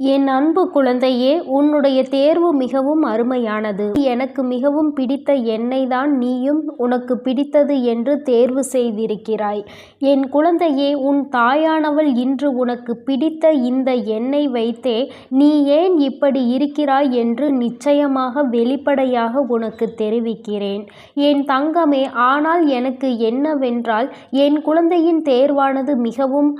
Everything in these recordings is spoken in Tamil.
என் அன்பு குழந்தையே உன்னுடைய தேர்வு மிகவும் அருமையானது. எனக்கு மிகவும் பிடித்த என்னை தான் நீயும் உனக்கு பிடித்தது என்று தேர்வு செய்திருக்கிறாய். என் குழந்தையே உன் தாயானவள் இன்று உனக்கு பிடித்த இந்த எண்ணெய் வைத்தே நீ ஏன் இப்படி இருக்கிறாய் என்று நிச்சயமாக வெளிப்படையாக உனக்கு தெரிவிக்கிறேன். என் தங்கமே ஆனால் எனக்கு என்னவென்றால் என் குழந்தையின் தேர்வானது மிகவும்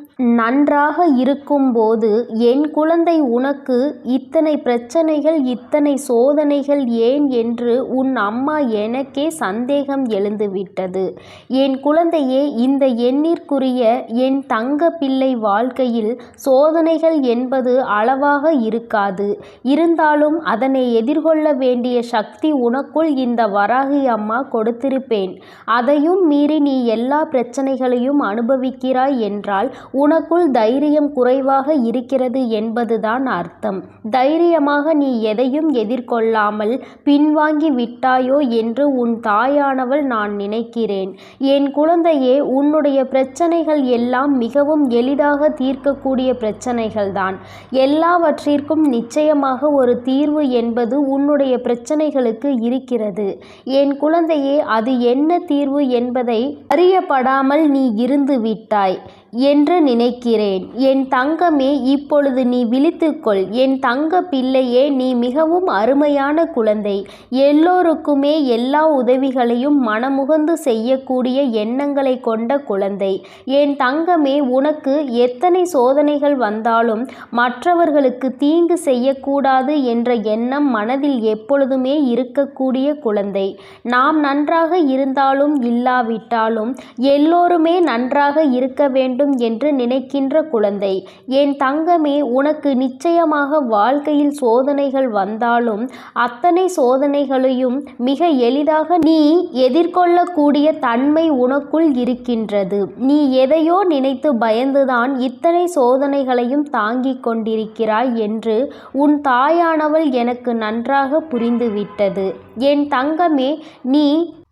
நன்றாக இருக்கும்போது என் குழந்தை உனக்கு இத்தனை பிரச்சனைகள் இத்தனை சோதனைகள் ஏன் என்று உன் அம்மா எனக்கே சந்தேகம் எழுந்துவிட்டது. என் குழந்தையே இந்த எண்ணிற்குரிய என் தங்க பிள்ளை வாழ்க்கையில் சோதனைகள் என்பது அளவாக இருக்காது. இருந்தாலும் அதனை எதிர்கொள்ள வேண்டிய சக்தி உனக்குள் இந்த வராகி அம்மா கொடுத்திருப்பேன். அதையும் மீறி நீ எல்லா பிரச்சனைகளையும் அனுபவிக்கிறாய் என்றால் உனக்குள் தைரியம் குறைவாக இருக்கிறது என்பதுதான் அர்த்தம். தைரியமாக நீ எதையும் எதிர்கொள்ளாமல் பின்வாங்கி விட்டாயோ என்று உன் தாயானவள் நான் நினைக்கிறேன். என் குழந்தையே உன்னுடைய பிரச்சனைகள் எல்லாம் மிகவும் எளிதாக தீர்க்கக்கூடிய பிரச்சனைகள்தான். எல்லாவற்றிற்கும் நிச்சயமாக ஒரு தீர்வு என்பது உன்னுடைய பிரச்சனைகளுக்கு இருக்கிறது. என் குழந்தையே அது என்ன தீர்வு என்பதை அறியப்படாமல் நீ இருந்து விட்டாய். என்று நினைக்கிறேன். என் தங்கமே இப்பொழுது நீ விழித்துக்கொள். என் தங்க பிள்ளையே நீ மிகவும் அருமையான குழந்தை. எல்லோருக்குமே எல்லா உதவிகளையும் மனமுகந்து செய்யக்கூடிய எண்ணங்களை கொண்ட குழந்தை. என் தங்கமே உனக்கு எத்தனை சோதனைகள் வந்தாலும் மற்றவர்களுக்கு தீங்கு செய்யக்கூடாது என்ற எண்ணம் மனதில் எப்பொழுதுமே இருக்கக்கூடிய குழந்தை. நாம் நன்றாக இருந்தாலும் இல்லாவிட்டாலும் எல்லோருமே நன்றாக இருக்க வேண்டும் வேண்டும் என்று நினைக்கின்ற குழந்தை. என் தங்கமே உனக்கு நிச்சயமாக வாழ்க்கையில் சோதனைகள் வந்தாலும் அத்தனை சோதனைகளையும் மிக எளிதாக நீ எதிர்கொள்ளக்கூடிய தன்மை உனக்குள் இருக்கின்றது. நீ எதையோ நினைத்து பயந்துதான் இத்தனை சோதனைகளையும் தாங்கிக் கொண்டிருக்கிறாய் என்று உன் தாயானவள் எனக்கு நன்றாக புரிந்துவிட்டது. என் தங்கமே நீ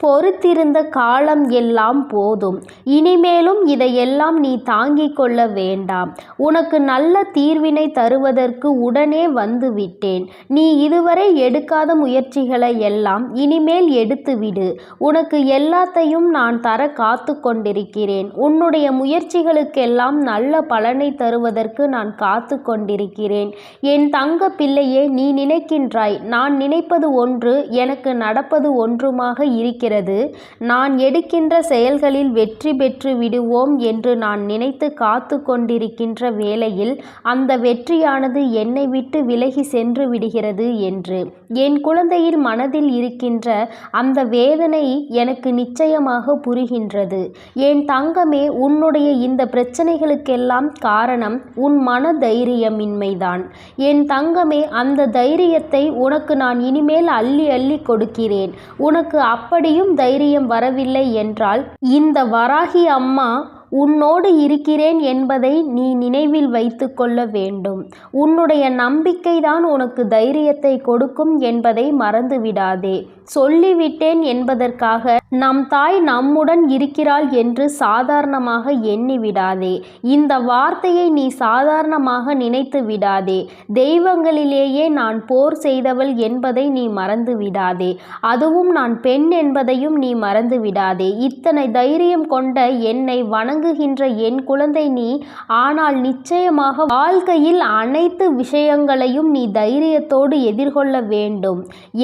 பொறுத்திருந்த காலம் எல்லாம் போதும். இனிமேலும் இதையெல்லாம் நீ தாங்கிக் கொள்ள வேண்டாம். உனக்கு நல்ல தீர்வினை தருவதற்கு உடனே வந்து விட்டேன் நீ இதுவரை எடுக்காத முயற்சிகளை எல்லாம் இனிமேல் எடுத்துவிடு. உனக்கு எல்லாத்தையும் நான் தர காத்து கொண்டிருக்கிறேன். உன்னுடைய முயற்சிகளுக்கெல்லாம் நல்ல பலனை தருவதற்கு நான் காத்து கொண்டிருக்கிறேன். என் தங்க பிள்ளையே நீ நினைக்கின்றாய் நான் நினைப்பது ஒன்று எனக்கு நடப்பது ஒன்றுமாக இருக்கிறது. இருக்கிறது நான் எடுக்கின்ற செயல்களில் வெற்றி பெற்று விடுவோம் என்று நான் நினைத்து காத்து கொண்டிருக்கின்ற வேளையில் அந்த வெற்றியானது என்னை விட்டு விலகி சென்று விடுகிறது என்று. என் குழந்தையின் மனதில் இருக்கின்ற அந்த வேதனை எனக்கு நிச்சயமாக புரிகின்றது. என் தங்கமே உன்னுடைய இந்த பிரச்சனைகளுக்கெல்லாம் காரணம் உன் மன தைரியமின்மைதான். என் தங்கமே அந்த தைரியத்தை உனக்கு நான் இனிமேல் அள்ளி அள்ளி கொடுக்கிறேன். உனக்கு அப்படியும் தைரியம் வரவில்லை என்றால் இந்த வராகி அம்மா உன்னோடு இருக்கிறேன் என்பதை நீ நினைவில் வைத்து கொள்ள வேண்டும். உன்னுடைய நம்பிக்கைதான் உனக்கு தைரியத்தை கொடுக்கும் என்பதை மறந்துவிடாதே. சொல்லிவிட்டேன் என்பதற்காக நம் தாய் நம்முடன் இருக்கிறாள் என்று சாதாரணமாக எண்ணி விடாதே இந்த வார்த்தையை நீ சாதாரணமாக நினைத்து விடாதே தெய்வங்களிலேயே நான் போர் செய்தவள் என்பதை நீ மறந்து விடாதே அதுவும் நான் பெண் என்பதையும் நீ மறந்து விடாதே இத்தனை தைரியம் கொண்ட என்னை வணங்குகின்ற என் குழந்தை நீ ஆனால் நிச்சயமாக வாழ்க்கையில் அனைத்து விஷயங்களையும் நீ தைரியத்தோடு எதிர்கொள்ள வேண்டும்.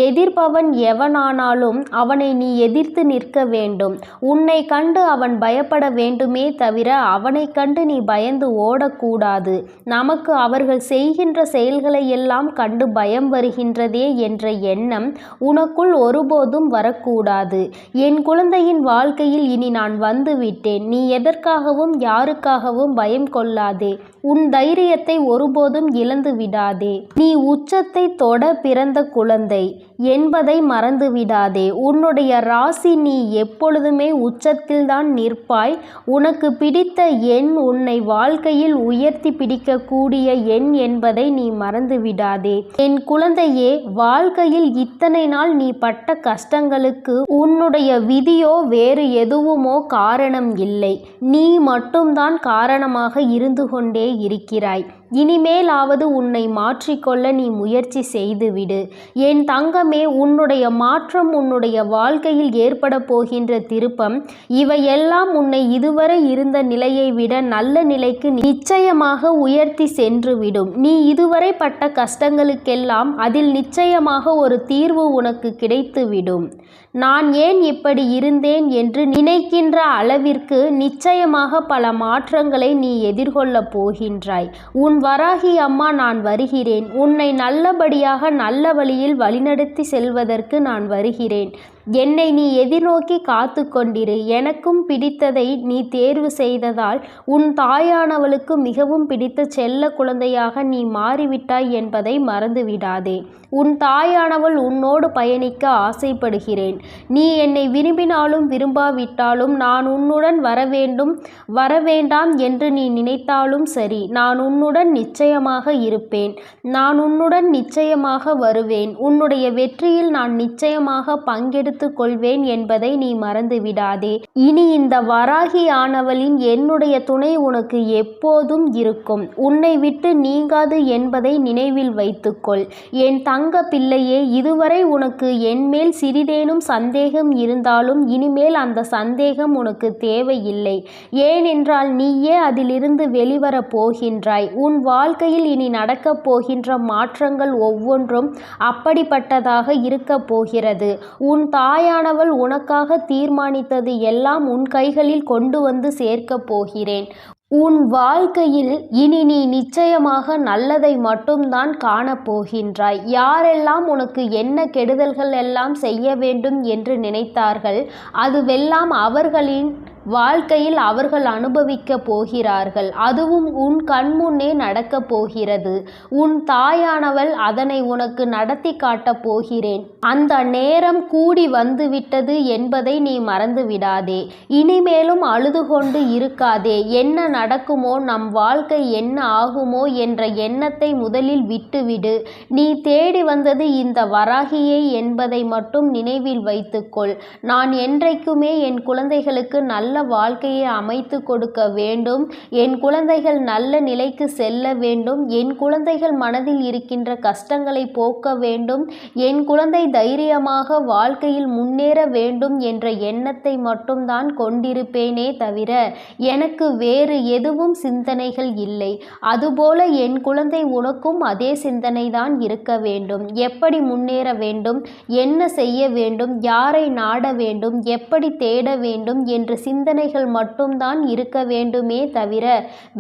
எதிர்ப்பவன் எவனானாலும் அவனை நீ எதிர்த்து நிற்க வேண்டும். உன்னை கண்டு அவன் பயப்பட வேண்டுமே தவிர அவனை கண்டு நீ பயந்து ஓடக்கூடாது. நமக்கு அவர்கள் செய்கின்ற செயல்களை எல்லாம் கண்டு பயம் வருகின்றதே என்ற எண்ணம் உனக்குள் ஒருபோதும் வரக்கூடாது. என் குழந்தையின் வாழ்க்கையில் இனி நான் வந்துவிட்டேன். நீ எதற்கு எதற்காகவும் யாருக்காகவும் பயம் கொள்ளாதே. உன் தைரியத்தை ஒருபோதும் இழந்து விடாதே நீ உச்சத்தை தொட பிறந்த குழந்தை. என்பதை மறந்துவிடாதே. உன்னுடைய ராசி நீ எப்பொழுதுமே உச்சத்தில்தான் நிற்பாய். உனக்கு பிடித்த எண் உன்னை வாழ்க்கையில் உயர்த்தி பிடிக்கக்கூடிய எண் என்பதை நீ மறந்துவிடாதே. என் குழந்தையே வாழ்க்கையில் இத்தனை நாள் நீ பட்ட கஷ்டங்களுக்கு உன்னுடைய விதியோ வேறு எதுவுமோ காரணம் இல்லை. நீ மட்டும்தான் காரணமாக இருந்து கொண்டே இருக்கிறாய். இனிமேலாவது உன்னை மாற்றிக்கொள்ள நீ முயற்சி செய்துவிடு. என் தங்கமே உன்னுடைய மாற்றம் உன்னுடைய வாழ்க்கையில் ஏற்பட போகின்ற திருப்பம் இவையெல்லாம் உன்னை இதுவரை இருந்த நிலையை விட நல்ல நிலைக்கு நிச்சயமாக உயர்த்தி சென்றுவிடும். நீ இதுவரை பட்ட கஷ்டங்களுக்கெல்லாம் அதில் நிச்சயமாக ஒரு தீர்வு உனக்கு கிடைத்துவிடும். நான் ஏன் இப்படி இருந்தேன் என்று நினைக்கின்ற அளவிற்கு நிச்சயமாக பல மாற்றங்களை நீ எதிர்கொள்ளப் போகின்றாய். உன் வராகி அம்மா நான் வருகிறேன். உன்னை நல்லபடியாக நல்ல வழியில் வழிநடத்தி செல்வதற்கு நான் வருகிறேன். என்னை நீ எதிர்நோக்கி காத்து கொண்டிரு எனக்கும் பிடித்ததை நீ தேர்வு செய்ததால் உன் தாயானவளுக்கு மிகவும் பிடித்த செல்ல குழந்தையாக நீ மாறிவிட்டாய் என்பதை மறந்துவிடாதே. உன் தாயானவள் உன்னோடு பயணிக்க ஆசைப்படுகிறேன். நீ என்னை விரும்பினாலும் விரும்பாவிட்டாலும் நான் உன்னுடன் வரவேண்டும் வரவேண்டாம் என்று நீ நினைத்தாலும் சரி நான் உன்னுடன் நிச்சயமாக இருப்பேன். நான் உன்னுடன் நிச்சயமாக வருவேன். உன்னுடைய வெற்றியில் நான் நிச்சயமாக பங்கெடுத்து கொள்வேன் என்பதை நீ மறந்துவிடாதே. இனி இந்த வராகி ஆனவளின் என்னுடைய துணை உனக்கு எப்போதும் இருக்கும். உன்னை விட்டு நீங்காது என்பதை நினைவில் வைத்துக்கொள். என் தங்க பிள்ளையே இதுவரை உனக்கு என்மேல் சிறிதேனும் சந்தேகம் இருந்தாலும் இனிமேல் அந்த சந்தேகம் உனக்கு தேவையில்லை. ஏனென்றால் நீயே அதிலிருந்து வெளிவரப் போகின்றாய். உன் வாழ்க்கையில் இனி நடக்கப் போகின்ற மாற்றங்கள் ஒவ்வொன்றும் அப்படிப்பட்டதாக இருக்கப் போகிறது. உன் தாயானவள் உனக்காக தீர்மானித்தது எல்லாம் உன் கைகளில் கொண்டு வந்து சேர்க்கப் போகிறேன். உன் வாழ்க்கையில் இனி நீ நிச்சயமாக நல்லதை மட்டும்தான் காணப்போகின்றாய் யாரெல்லாம் உனக்கு என்ன கெடுதல்கள் எல்லாம் செய்ய வேண்டும் என்று நினைத்தார்கள் அதுவெல்லாம் அவர்களின் வாழ்க்கையில் அவர்கள் அனுபவிக்க போகிறார்கள். அதுவும் உன் கண்முன்னே நடக்கப் போகிறது. உன் தாயானவள் அதனை உனக்கு நடத்தி காட்டப் போகிறேன். அந்த நேரம் கூடி வந்துவிட்டது என்பதை நீ மறந்து விடாதே இனிமேலும் அழுது கொண்டு இருக்காதே. என்ன நடக்குமோ நம் வாழ்க்கை என்ன ஆகுமோ என்ற எண்ணத்தை முதலில் விட்டுவிடு. நீ தேடி வந்தது இந்த வராகியை என்பதை மட்டும் நினைவில் வைத்துக்கொள். நான் என்றைக்குமே என் குழந்தைகளுக்கு நல்ல வாழ்க்கையை அமைத்து கொடுக்க வேண்டும். என் குழந்தைகள் நல்ல நிலைக்கு செல்ல வேண்டும். என் குழந்தைகள் மனதில் இருக்கின்ற கஷ்டங்களை போக்க வேண்டும். என் குழந்தை தைரியமாக வாழ்க்கையில் முன்னேற வேண்டும் என்ற எண்ணத்தை மட்டும்தான் கொண்டிருப்பேனே தவிர எனக்கு வேறு எதுவும் சிந்தனைகள் இல்லை. அதுபோல என் குழந்தை உனக்கும் அதே சிந்தனை தான் இருக்க வேண்டும். எப்படி முன்னேற வேண்டும்? என்ன செய்ய வேண்டும்? யாரை நாட வேண்டும்? எப்படி தேட வேண்டும்? என்ற சிந்தனைகள் மட்டும்தான் இருக்க வேண்டுமே தவிர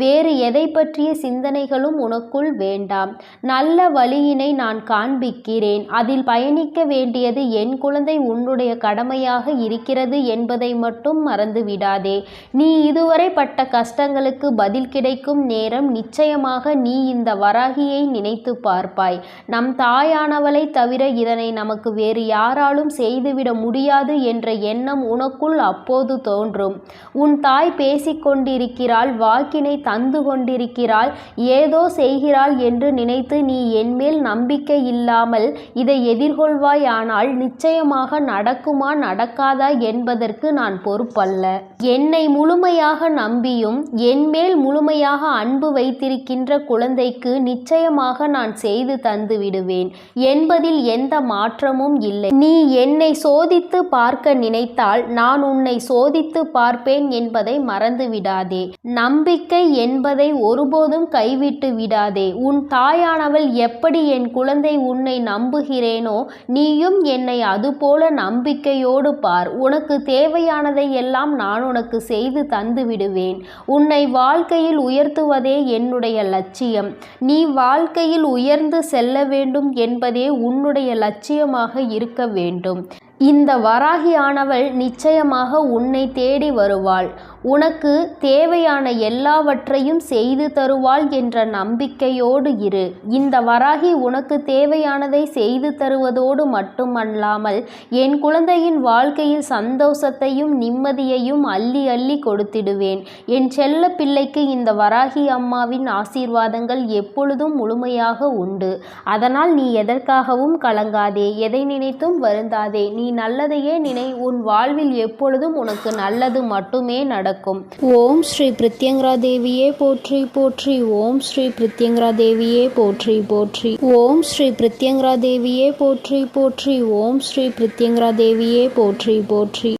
வேறு எதை பற்றிய சிந்தனைகளும் உனக்குள் வேண்டாம். நல்ல வழியினை நான் காண்பிக்கிறேன். அதில் பயணிக்க வேண்டியது என் குழந்தை உன்னுடைய கடமையாக இருக்கிறது என்பதை மட்டும் மறந்துவிடாதே. நீ இதுவரை பட்ட கஷ்டங்களுக்கு பதில் கிடைக்கும் நேரம் நிச்சயமாக நீ இந்த வராகியை நினைத்து பார்ப்பாய். நம் தாயானவளை தவிர இதனை நமக்கு வேறு யாராலும் செய்துவிட முடியாது என்ற எண்ணம் உனக்குள் அப்போது தோன்றும். உன் தாய் பேசிக்கொண்டிருக்கிறாள் வாக்கினை தந்து கொண்டிருக்கிறாள் ஏதோ செய்கிறாள் என்று நினைத்து நீ என்மேல் நம்பிக்கை இல்லாமல் இதை எதிர்கொள்வாயானால் நிச்சயமாக நடக்குமா நடக்காதா என்பதற்கு நான் பொறுப்பல்ல. என்னை முழுமையாக நம்பியும் என்மேல் முழுமையாக அன்பு வைத்திருக்கின்ற குழந்தைக்கு நிச்சயமாக நான் செய்து தந்து விடுவேன். என்பதில் எந்த மாற்றமும் இல்லை. நீ என்னை சோதித்து பார்க்க நினைத்தால் நான் உன்னை சோதித்து பார்ப்பேன் என்பதை மறந்து விடாதே நம்பிக்கை என்பதை ஒருபோதும் கைவிட்டு விடாதே. உன் தாயானவள் எப்படி என் குழந்தை உன்னை நம்புகிறேனோ நீயும் என்னை அதுபோல நம்பிக்கையோடு பார். உனக்கு தேவையானதை எல்லாம் நான் உனக்கு செய்து தந்து விடுவேன். உன்னை வாழ்க்கையில் உயர்த்துவதே என்னுடைய லட்சியம். நீ வாழ்க்கையில் உயர்ந்து செல்ல வேண்டும் என்பதே உன்னுடைய லட்சியமாக இருக்க வேண்டும். இந்த வராகியானவள் நிச்சயமாக உன்னை தேடி வருவாள். உனக்கு தேவையான எல்லாவற்றையும் செய்து தருவாள் என்ற நம்பிக்கையோடு இரு. இந்த வராகி உனக்கு தேவையானதை செய்து தருவதோடு மட்டுமல்லாமல் என் குழந்தையின் வாழ்க்கையில் சந்தோஷத்தையும் நிம்மதியையும் அள்ளி அள்ளி கொடுத்திடுவேன். என் செல்ல பிள்ளைக்கு இந்த வராகி அம்மாவின் ஆசீர்வாதங்கள் எப்பொழுதும் முழுமையாக உண்டு. அதனால் நீ எதற்காகவும் கலங்காதே எதை நினைத்தும் வருந்தாதே. நீ நல்லதையே நினை உன் வாழ்வில் எப்பொழுதும் உனக்கு நல்லது மட்டுமே நட நடக்கும். ஓம் ஸ்ரீ பிரித்யங்கரா தேவியே போற்றி போற்றி. ஓம் ஸ்ரீ பிரித்யங்கரா தேவியே போற்றி போற்றி. ஓம் ஸ்ரீ பிரித்யங்கரா தேவியே போற்றி போற்றி. ஓம் ஸ்ரீ பிரித்யங்கரா தேவியே போற்றி போற்றி.